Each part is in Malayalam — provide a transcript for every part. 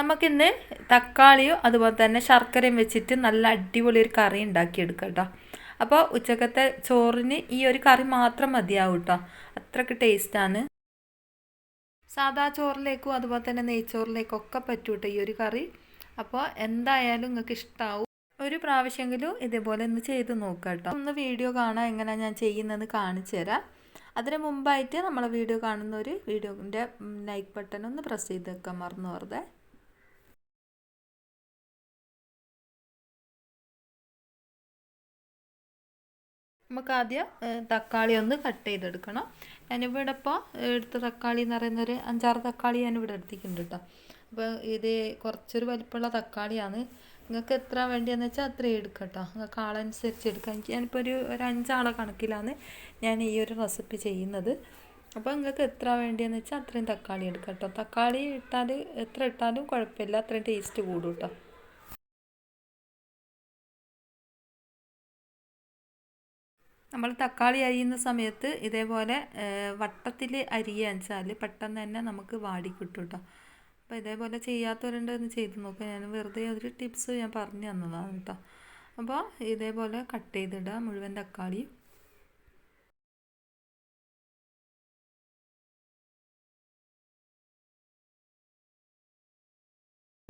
നമുക്കിന്ന് തക്കാളിയും അതുപോലെ തന്നെ ശർക്കരയും വെച്ചിട്ട് നല്ല അടിപൊളി ഒരു കറി ഉണ്ടാക്കിയെടുക്കാം കേട്ടോ അപ്പോൾ ഉച്ചക്കത്തെ ചോറിന് ഈ ഒരു കറി മാത്രം മതിയാവും കേട്ടോ അത്രയ്ക്ക് ടേസ്റ്റാണ് സാദാ ചോറിലേക്കും അതുപോലെ തന്നെ നെയ്ച്ചോറിലേക്കും ഒക്കെ പറ്റും കേട്ടോ ഈ ഒരു കറി. അപ്പോൾ എന്തായാലും നിങ്ങൾക്ക് ഇഷ്ടമാവും ഒരു പ്രാവശ്യമെങ്കിലും ഇതേപോലെ ഒന്ന് ചെയ്ത് നോക്കാം കേട്ടോ ഒന്ന് വീഡിയോ കാണാൻ എങ്ങനെയാണ് ഞാൻ ചെയ്യുന്നതെന്ന് കാണിച്ചു തരാം. അതിന് മുമ്പായിട്ട് നമ്മളെ വീഡിയോ കാണുന്നവർ വീഡിയോന്റെ ലൈക്ക് ബട്ടൺ ഒന്ന് പ്രസ് ചെയ്ത് വെക്കാൻ മറന്നു വെറുതെ നമുക്ക് ആദ്യം തക്കാളി ഒന്ന് കട്ട് ചെയ്തെടുക്കണം. ഞാനിവിടെ ഇപ്പോൾ എടുത്ത തക്കാളി എന്ന് പറയുന്ന ഒരു അഞ്ചാറ് തക്കാളി ഞാനിവിടെ എടുത്തിട്ടുണ്ട് കേട്ടോ അപ്പോൾ ഇത് കുറച്ചൊരു വലിപ്പമുള്ള തക്കാളിയാണ്. നിങ്ങൾക്ക് എത്ര വേണ്ടിയെന്ന് വെച്ചാൽ അത്രയും എടുക്കുക നിങ്ങൾക്ക് ആളനുസരിച്ച് എടുക്കാം. ഞാനിപ്പോൾ ഒരു ഒരു അഞ്ചാളെ കണക്കിലാണ് ഞാൻ ഈ ഒരു റെസിപ്പി ചെയ്യുന്നത്. അപ്പോൾ നിങ്ങൾക്ക് എത്ര വേണ്ടിയെന്ന് വെച്ചാൽ അത്രയും തക്കാളി എടുക്കാം കേട്ടോ തക്കാളി ഇട്ടാൽ എത്ര ഇട്ടാലും കുഴപ്പമില്ല. അത്രയും ടേസ്റ്റ് കൂടും കേട്ടോ നമ്മൾ തക്കാളി അരിയുന്ന സമയത്ത് ഇതേപോലെ വട്ടത്തിൽ അരിയുക വെച്ചാൽ പെട്ടെന്ന് തന്നെ നമുക്ക് വാടി കിട്ടും കേട്ടോ അപ്പോൾ ഇതേപോലെ ചെയ്യാത്തവരുണ്ട് ഒന്ന് ചെയ്ത് നോക്കുക ഞാൻ വെറുതെ ഒരു ടിപ്സ് ഞാൻ പറഞ്ഞു തന്നതാണ് കേട്ടോ. അപ്പോൾ ഇതേപോലെ കട്ട് ചെയ്തിടുക മുഴുവൻ തക്കാളി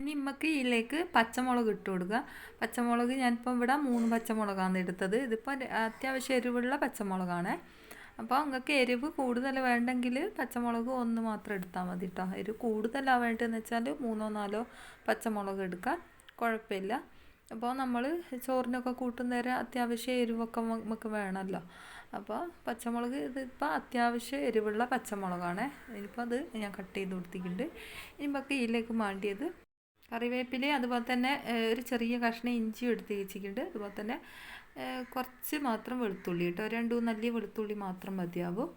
ഇനി നമുക്ക് ഇതിലേക്ക് പച്ചമുളക് ഇട്ട് കൊടുക്കുക. പച്ചമുളക് ഞാനിപ്പോൾ ഇവിടെ മൂന്ന് പച്ചമുളകാണ് എടുത്തത്. ഇതിപ്പോൾ അത്യാവശ്യം എരിവുള്ള പച്ചമുളകാണ്. അപ്പോൾ നിങ്ങൾക്ക് എരിവ് കൂടുതൽ വേണ്ടെങ്കിൽ പച്ചമുളക് ഒന്ന് മാത്രം എടുത്താൽ മതി കേട്ടോ എരിവ് കൂടുതലാണ് വേണ്ടതെന്ന് വെച്ചാൽ മൂന്നോ നാലോ പച്ചമുളക് എടുക്കുക. കുഴപ്പമില്ല. അപ്പോൾ നമ്മൾ ചോറിനൊക്കെ കൂട്ടുന്നേരം അത്യാവശ്യം എരിവൊക്കെ നമുക്ക് വേണമല്ലോ. അപ്പോൾ പച്ചമുളക് ഇതിപ്പോൾ അത്യാവശ്യം എരിവുള്ള പച്ചമുളകാണ്. ഇനിയിപ്പോൾ അത് ഞാൻ കട്ട് ചെയ്ത് കൊടുത്തിട്ടുണ്ട്. ഇനി നമുക്ക് ഇതിലേക്ക് മാണ്ടിയത് കറിവേപ്പില അതുപോലെ തന്നെ ഒരു ചെറിയ കഷ്ണം ഇഞ്ചി എടുത്ത് വെച്ചിട്ടുണ്ട്. അതുപോലെ തന്നെ കുറച്ച് മാത്രം വെളുത്തുള്ളി കേട്ടോ രണ്ടു നല്ല വെളുത്തുള്ളി മാത്രം മതിയാവും.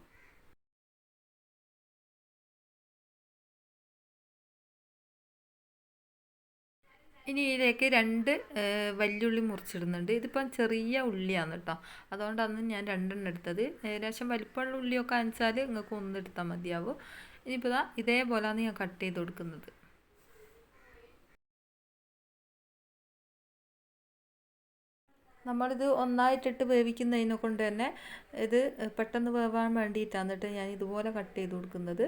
ഇനി ഇതിലേക്ക് രണ്ട് വല്യുള്ളി മുറിച്ചിടുന്നുണ്ട്. ഇതിപ്പം ചെറിയ ഉള്ളിയാണ് കേട്ടോ അതുകൊണ്ടാണ് ഞാൻ രണ്ടെണ്ണം എടുത്തത്. ഏകദേശം വലിപ്പമുള്ള ഉള്ളിയൊക്കെ അനച്ചാൽ നിങ്ങൾക്ക് ഒന്നെടുത്താൽ മതിയാവും. ഇനിയിപ്പോൾ ഇതേപോലെയാണ് ഞാൻ കട്ട് ചെയ്ത് കൊടുക്കുന്നത്. നമ്മളിത് ഒന്നായിട്ടിട്ട് വേവിക്കുന്നതിനെ കൊണ്ട് തന്നെ ഇത് പെട്ടെന്ന് വേവാൻ വേണ്ടിയിട്ടാണ് എന്നിട്ട് ഞാൻ ഇതുപോലെ കട്ട് ചെയ്ത് കൊടുക്കുന്നത്.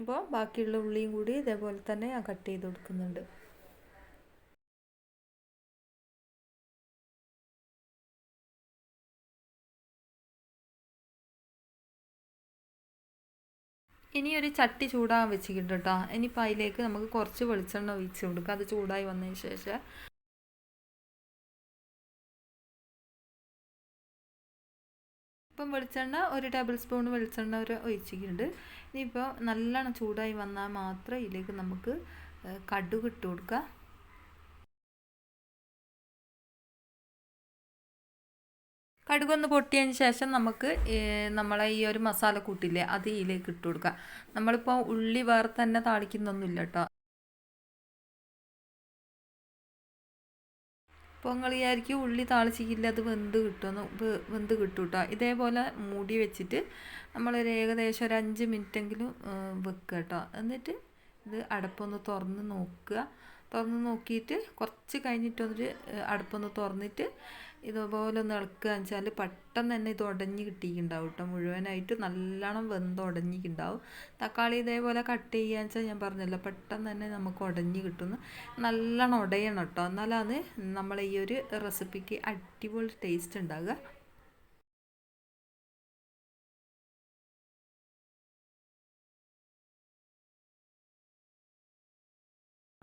അപ്പോൾ ബാക്കിയുള്ള ഉള്ളിയും കൂടി ഇതേപോലെ തന്നെ ഞാൻ കട്ട് ചെയ്ത് കൊടുക്കുന്നുണ്ട്. ഇനി ഒരു ചട്ടി ചൂടാകാൻ വെച്ചിട്ടുണ്ട് കേട്ടോ. ഇനിയിപ്പോൾ അതിലേക്ക് നമുക്ക് കുറച്ച് വെളിച്ചെണ്ണ ഒഴിച്ച് കൊടുക്കുക അത് ചൂടായി വന്നതിന് ശേഷം. ഇപ്പം വെളിച്ചെണ്ണ ഒരു ടേബിൾ സ്പൂൺ വെളിച്ചെണ്ണ ഒരു ഒഴിച്ചിട്ടുണ്ട്. ഇനിയിപ്പോൾ നല്ലോണം ചൂടായി വന്നാൽ മാത്രം ഇതിലേക്ക് നമുക്ക് കടുക് ഇട്ട് കൊടുക്കുക കടുകൊന്ന് പൊട്ടിയതിന് ശേഷം നമുക്ക് നമ്മളെ ഈ ഒരു മസാല കൂട്ടില്ലേ അത് ഇതിലേക്ക് ഇട്ട് കൊടുക്കുക നമ്മളിപ്പോൾ ഉള്ളി വേറെ തന്നെ താളിക്കുന്നൊന്നുമില്ല കേട്ടോ. വിചാരിക്കും ഉള്ളി താളിച്ചിക്കില്ല അത് വെന്ത് കിട്ടുമെന്ന്. വെന്ത് കിട്ടും കേട്ടോ ഇതേപോലെ മൂടി വെച്ചിട്ട് നമ്മളൊരു ഏകദേശം ഒരു അഞ്ച് മിനിറ്റെങ്കിലും വെക്കുക കേട്ടോ എന്നിട്ട് ഇത് അടപ്പൊന്ന് തുറന്ന് നോക്കുക. തുറന്ന് നോക്കിയിട്ട് കുറച്ച് കഴിഞ്ഞിട്ടൊന്നൊരു അടുപ്പൊന്ന് തുറന്നിട്ട് ഇതുപോലെ ഒന്ന് ഇളക്കുക. വെച്ചാൽ പെട്ടെന്ന് തന്നെ ഇത് ഉടഞ്ഞ് കിട്ടിയിട്ടുണ്ടാവും കേട്ടോ മുഴുവനായിട്ട് നല്ലോണം വെന്ത് ഉടഞ്ഞിട്ടുണ്ടാവും തക്കാളി ഇതേപോലെ കട്ട് ചെയ്യുക വെച്ചാൽ ഞാൻ പറഞ്ഞല്ലോ പെട്ടെന്ന് തന്നെ നമുക്ക് ഉടഞ്ഞ് കിട്ടുന്നു. നല്ലോണം ഉടയണം കേട്ടോ എന്നാലാണ് നമ്മൾ ഈ ഒരു റെസിപ്പിക്ക് അടിപൊളി ടേസ്റ്റ് ഉണ്ടാകുക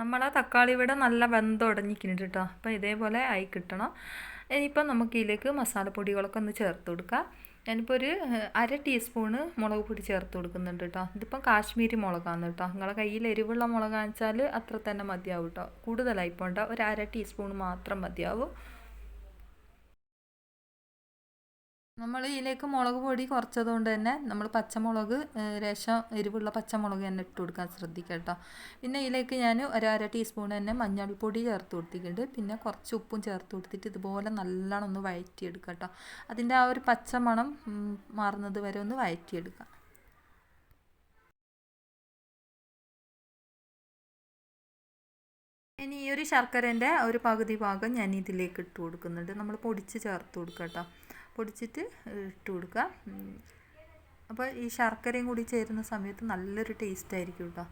നമ്മളെ തക്കാളി ഇവിടെ നല്ല വെന്തുടഞ്ഞിരിക്കുന്നുണ്ട് കേട്ടോ അപ്പോൾ ഇതേപോലെ ആയി കിട്ടണം. ഇനിയിപ്പോൾ നമുക്ക് ഇതിലേക്ക് മസാലപ്പൊടികളൊക്കെ ഒന്ന് ചേർത്ത് കൊടുക്കാം. ഞാനിപ്പോൾ ഒരു അര ടീസ്പൂണ് മുളക് പൊടി ചേർത്ത് കൊടുക്കുന്നുണ്ട് കേട്ടോ ഇതിപ്പം കാശ്മീരി മുളകാണ് കേട്ടോ നിങ്ങളെ കയ്യിൽ എരിവുള്ള മുളകാണെന്ന് വെച്ചാൽ അത്ര തന്നെ മതിയാവും കേട്ടോ കൂടുതലായിപ്പോണ്ട. ഒരു അര ടീസ്പൂൺ മാത്രം മതിയാവും. നമ്മൾ ഇതിലേക്ക് മുളക് പൊടി കുറച്ചതുകൊണ്ട് തന്നെ നമ്മൾ പച്ചമുളക് രേഷം എരിവുള്ള പച്ചമുളക് തന്നെ ഇട്ട് കൊടുക്കാൻ ശ്രദ്ധിക്കുക കേട്ടോ. പിന്നെ ഇതിലേക്ക് ഞാൻ ഒരു അര ടീസ്പൂൺ തന്നെ മഞ്ഞൾപ്പൊടി ചേർത്ത് കൊടുത്തിട്ടുണ്ട്. പിന്നെ കുറച്ച് ഉപ്പും ചേർത്ത് കൊടുത്തിട്ട് ഇതുപോലെ നല്ലോണം ഒന്ന് വഴറ്റിയെടുക്കുക കേട്ടോ. അതിന്റെ ആ ഒരു പച്ചമണം മാറുന്നത് വരെ ഒന്ന് വഴറ്റിയെടുക്കുക ഇനി ഈ ഒരു ശർക്കരേന്റെ ഒരു പകുതി ഭാഗം ഞാൻ ഇതിലേക്ക് ഇട്ട് കൊടുക്കുന്നുണ്ട്. നമ്മൾ പൊടിച്ച് ചേർത്ത് കൊടുക്കുക കേട്ടോ. പൊടിച്ചിട്ട് ഇട്ട് കൊടുക്കുക അപ്പോൾ ഈ ശർക്കരയും കൂടി ചേരുന്ന സമയത്ത് നല്ലൊരു ടേസ്റ്റ് ആയിരിക്കും കേട്ടോ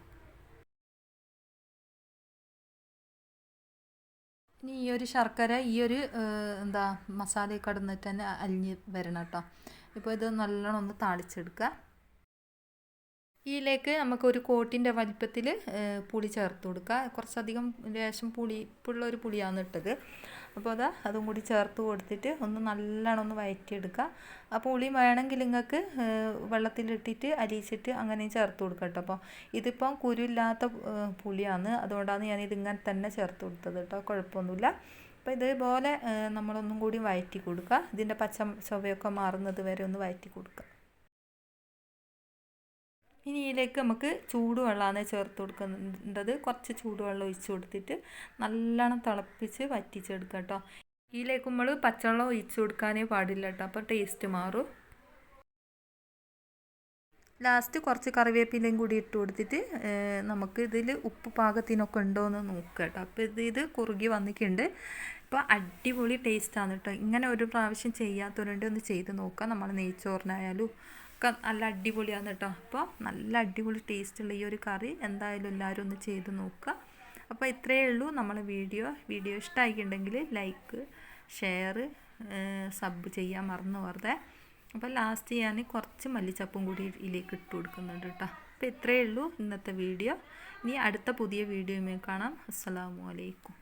ഇനി ഈ ഒരു ശർക്കര ഈ ഒരു എന്താ മസാലയൊക്കെ കടന്നിട്ട് തന്നെ അലിഞ്ഞ് വരണം കേട്ടോ ഇപ്പോൾ ഇത് നല്ലോണം ഒന്ന് താളിച്ചെടുക്കുക. ഇതിലേക്ക് നമുക്ക് ഒരു കോട്ടിന്റെ വലിപ്പത്തിൽ പുളി ചേർത്ത് കൊടുക്കുക. കുറച്ചധികം ലേശം പുളി ഉള്ള ഒരു പുളിയാണ് ഇട്ടത്. അപ്പോൾ അതാ അതും കൂടി ചേർത്ത് കൊടുത്തിട്ട് ഒന്ന് നല്ലോണം ഒന്ന് വഴറ്റിയെടുക്കുക അപ്പോൾ പുളി വേണമെങ്കിൽ നിങ്ങൾക്ക് വെള്ളത്തിലിട്ടിട്ട് അരിയിച്ചിട്ട് അങ്ങനെയും ചേർത്ത് കൊടുക്കുക കേട്ടോ. അപ്പോൾ ഇതിപ്പം കുരുല്ലാത്ത പുളിയാണ്. അതുകൊണ്ടാണ് ഞാൻ ഇതിങ്ങനെ തന്നെ ചേർത്ത് കൊടുത്തത് കേട്ടോ. കുഴപ്പമൊന്നുമില്ല. അപ്പോൾ ഇതേപോലെ നമ്മളൊന്നും കൂടി വയറ്റി കൊടുക്കുക. ഇതിന്റെ പച്ച ചൊവയൊക്കെ മാറുന്നത് വരെ ഒന്ന് വയറ്റി കൊടുക്കുക. ഇനി ഇതിലേക്ക് നമുക്ക് ചൂടുവെള്ളമാണ് ചേർത്ത് കൊടുക്കേണ്ടത്. കുറച്ച് ചൂടുവെള്ളം ഒഴിച്ച് കൊടുത്തിട്ട് നല്ലോണം തിളപ്പിച്ച് വറ്റിച്ചെടുക്കുക കേട്ടോ. ഇതിലേക്ക് നമ്മൾ പച്ചവെള്ളം ഒഴിച്ച് കൊടുക്കാനേ പാടില്ല കേട്ടോ. അപ്പോൾ ടേസ്റ്റ് മാറും. ലാസ്റ്റ് കുറച്ച് കറിവേപ്പിലയും കൂടി ഇട്ട് കൊടുത്തിട്ട് നമുക്ക് ഇതിൽ ഉപ്പ് പാകത്തിനൊക്കെ ഉണ്ടോ എന്ന് നോക്കുക കേട്ടോ. അപ്പോൾ ഇത് ഇത് കുറുകി വന്നിട്ടുണ്ട്. ഇപ്പോൾ അടിപൊളി ടേസ്റ്റാണ് കേട്ടോ. ഇങ്ങനെ ഒരു പ്രാവശ്യം ചെയ്യാത്തവരുണ്ട് ഒന്ന് ചെയ്ത് നോക്കുക. നമ്മൾ നെയ്ച്ചോറിനായാലും. ഒക്കെ നല്ല അടിപൊളിയാണ് കേട്ടോ. അപ്പോൾ നല്ല അടിപൊളി ടേസ്റ്റുള്ള ഈ ഒരു കറി എന്തായാലും എല്ലാവരും ഒന്ന് ചെയ്ത് നോക്കുക. അപ്പോൾ ഇത്രയേ ഉള്ളൂ. നമ്മളെ വീഡിയോ. വീഡിയോ ഇഷ്ടമായിട്ടുണ്ടെങ്കിൽ ലൈക്ക് ഷെയർ സബ് ചെയ്യാൻ മറന്നു വെറുതെ. അപ്പോൾ ലാസ്റ്റ് ഞാൻ കുറച്ച് മല്ലിച്ചപ്പും കൂടി ഇതിലേക്ക് ഇട്ട് കൊടുക്കുന്നുണ്ട് കേട്ടോ. അപ്പോൾ ഇത്രയേ ഉള്ളൂ ഇന്നത്തെ വീഡിയോ. ഇനി അടുത്ത പുതിയ വീഡിയോയുമായി കാണാം. അസ്സലാമു അലൈക്കും.